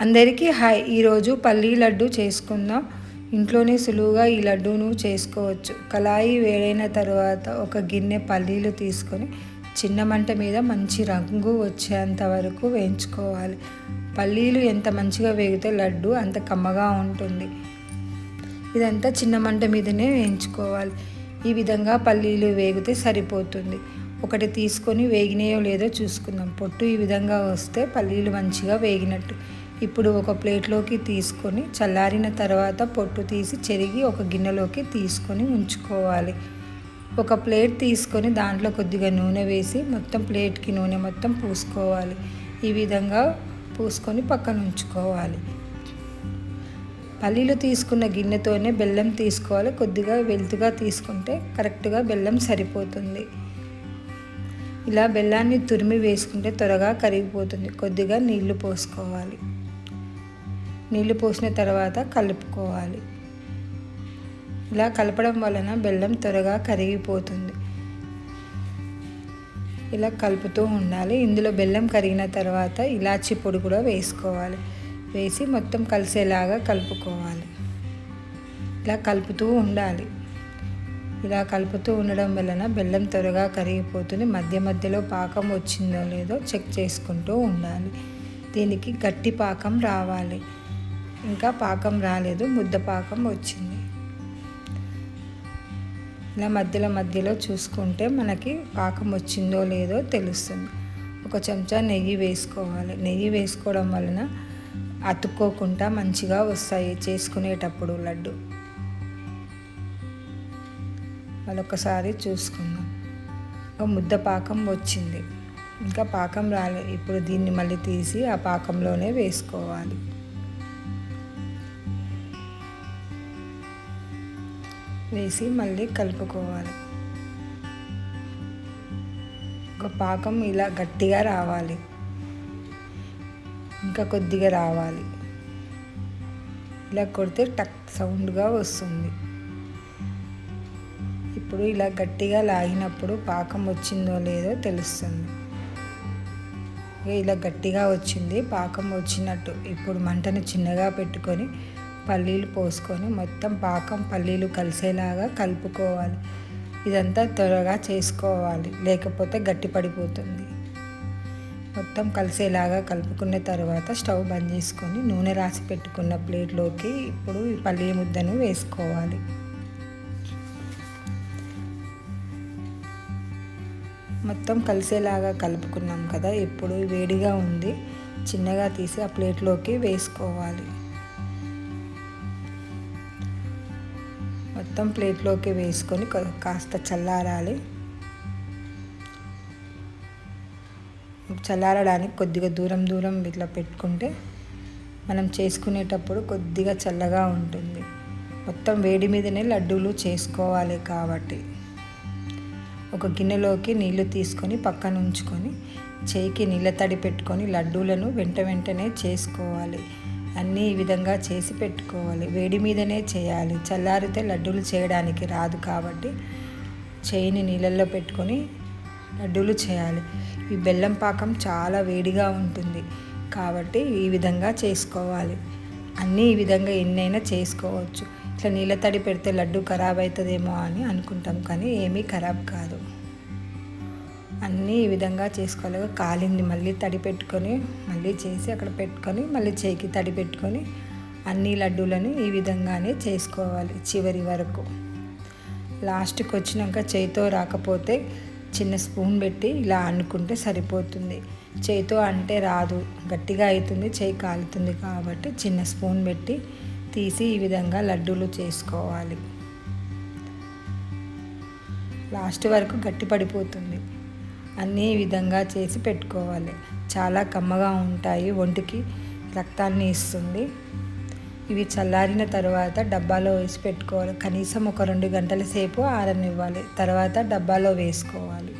అందరికీ హాయ్. ఈరోజు పల్లీ లడ్డు చేసుకుందాం. ఇంట్లోనే సులువుగా ఈ లడ్డూను చేసుకోవచ్చు. కళాయి వేడైన తర్వాత ఒక గిన్నె పల్లీలు తీసుకొని చిన్న మంట మీద మంచి రంగు వచ్చేంత వరకు వేయించుకోవాలి. పల్లీలు ఎంత మంచిగా వేగితే లడ్డు అంత కమ్మగా ఉంటుంది. ఇదంతా చిన్న మంట మీదనే వేయించుకోవాలి. ఈ విధంగా పల్లీలు వేగితే సరిపోతుంది. ఒకటి తీసుకొని వేగినాయో లేదో చూసుకుందాం. పొట్టు ఈ విధంగా వస్తే పల్లీలు మంచిగా వేగినట్టు. ఇప్పుడు ఒక ప్లేట్లోకి తీసుకొని చల్లారిన తర్వాత పొట్టు తీసి చెరిగి ఒక గిన్నెలోకి తీసుకొని ఉంచుకోవాలి. ఒక ప్లేట్ తీసుకొని దాంట్లో కొద్దిగా నూనె వేసి మొత్తం ప్లేట్కి నూనె మొత్తం పూసుకోవాలి. ఈ విధంగా పూసుకొని పక్కన ఉంచుకోవాలి. పల్లీలు తీసుకున్న గిన్నెతోనే బెల్లం తీసుకోవాలి. కొద్దిగా వెలుతుగా తీసుకుంటే కరెక్ట్గా బెల్లం సరిపోతుంది. ఇలా బెల్లాన్ని తురిమి వేసుకుంటే త్వరగా కరిగిపోతుంది. కొద్దిగా నీళ్ళు పోసుకోవాలి. నీళ్ళు పోసిన తర్వాత కలుపుకోవాలి. ఇలా కలపడం వలన బెల్లం త్వరగా కరిగిపోతుంది. ఇలా కలుపుతూ ఉండాలి. ఇందులో బెల్లం కరిగిన తర్వాత ఇలాచి పొడి కూడా వేసుకోవాలి. వేసి మొత్తం కలిసేలాగా కలుపుకోవాలి. ఇలా కలుపుతూ ఉండాలి. ఇలా కలుపుతూ ఉండడం వలన బెల్లం త్వరగా కరిగిపోతుంది. మధ్య మధ్యలో పాకం వచ్చిందో లేదో చెక్ చేసుకుంటూ ఉండాలి. దీనికి గట్టి పాకం రావాలి. ఇంకా పాకం రాలేదు ముద్ద పాకం వచ్చింది. ఇలా మధ్యలో మధ్యలో చూసుకుంటే మనకి పాకం వచ్చిందో లేదో తెలుస్తుంది. ఒక చెంచా నెయ్యి వేసుకోవాలి. నెయ్యి వేసుకోవడం వలన అతుక్కోకుండా మంచిగా వస్తాయి చేసుకునేటప్పుడు లడ్డు. మరొకసారి చూసుకుందాం. ఒక ముద్ద పాకం వచ్చింది. ఇంకా పాకం రాలేదు ఇప్పుడు దీన్ని మళ్ళీ తీసి ఆ పాకంలోనే వేసుకోవాలి. వేసి మళ్ళీ కలుపుకోవాలి. ఒక పాకం ఇలా గట్టిగా రావాలి. ఇంకా కొద్దిగా రావాలి. ఇలా కొడితే టక్ సౌండ్గా వస్తుంది. ఇప్పుడు ఇలా గట్టిగా లాగినప్పుడు పాకం వచ్చిందో లేదో తెలుస్తుంది. ఇలా గట్టిగా వచ్చింది పాకం వచ్చినట్టు. ఇప్పుడు మంటను చిన్నగా పెట్టుకొని పల్లీలు పోసుకొని మొత్తం పాకం పల్లీలు కలిసేలాగా కలుపుకోవాలి. ఇదంతా త్వరగా చేసుకోవాలి. లేకపోతే గట్టి పడిపోతుంది. మొత్తం కలిసేలాగా కలుపుకున్న తర్వాత స్టవ్ బంద్ చేసుకొని నూనె రాసి పెట్టుకున్న ప్లేట్లోకి ఇప్పుడు ఈ పల్లీ ముద్దను వేసుకోవాలి. మొత్తం కలిసేలాగా కలుపుకున్నాం కదా ఇప్పుడు వేడిగా ఉంది. చిన్నగా తీసి ఆ ప్లేట్లోకి వేసుకోవాలి. మొత్తం ప్లేట్లోకి వేసుకొని కాస్త చల్లారాలి. చల్లారడానికి కొద్దిగా దూరం దూరం ఇట్లా పెట్టుకుంటే మనం చేసుకునేటప్పుడు కొద్దిగా చల్లగా ఉంటుంది. మొత్తం వేడి మీదనే లడ్డూలు చేసుకోవాలి కాబట్టి. ఒక గిన్నెలోకి నీళ్ళు తీసుకొని పక్కన ఉంచుకొని చేయికి నీళ్ళ తడి పెట్టుకొని లడ్డూలను వెంట వెంటనే చేసుకోవాలి. అన్నీ ఈ విధంగా చేసి పెట్టుకోవాలి. వేడి మీదనే చేయాలి. చల్లారితే లడ్డూలు చేయడానికి రాదు కాబట్టి చేయిని నీళ్ళల్లో పెట్టుకొని లడ్డూలు చేయాలి. ఈ బెల్లం పాకం చాలా వేడిగా ఉంటుంది కాబట్టి ఈ విధంగా చేసుకోవాలి. అన్నీ ఈ విధంగా ఎన్నైనా చేసుకోవచ్చు. ఇట్లా నీళ్ళ తడి పెడితే లడ్డు ఖరాబ్ అవుతుందేమో అని అనుకుంటాం కానీ ఏమీ ఖరాబ్ కాదు. అన్నీ ఈ విధంగా చేసుకోవాలి. కాలింది మళ్ళీ తడి పెట్టుకొని మళ్ళీ చేసి అక్కడ పెట్టుకొని మళ్ళీ చేయికి తడి పెట్టుకొని అన్ని లడ్డూలను ఈ విధంగానే చేసుకోవాలి చివరి వరకు. లాస్ట్కి వచ్చినాక చేయితో రాకపోతే చిన్న స్పూన్ పెట్టి ఇలా అనుకుంటే సరిపోతుంది. చేయితో అంటే రాదు. గట్టిగా అవుతుంది చేయి కాలుతుంది కాబట్టి చిన్న స్పూన్ పెట్టి తీసి ఈ విధంగా లడ్డూలు చేసుకోవాలి. లాస్ట్ వరకు గట్టి పడిపోతుంది. అన్నీ విధంగా చేసి పెట్టుకోవాలి. చాలా కమ్మగా ఉంటాయి. ఒంటికి రక్తాన్ని ఇస్తుంది. ఇవి చల్లారిన తర్వాత డబ్బాలో వేసి పెట్టుకోవాలి. కనీసం ఒక రెండు గంటల సేపు ఆరనివ్వాలి. తర్వాత డబ్బాలో వేసుకోవాలి.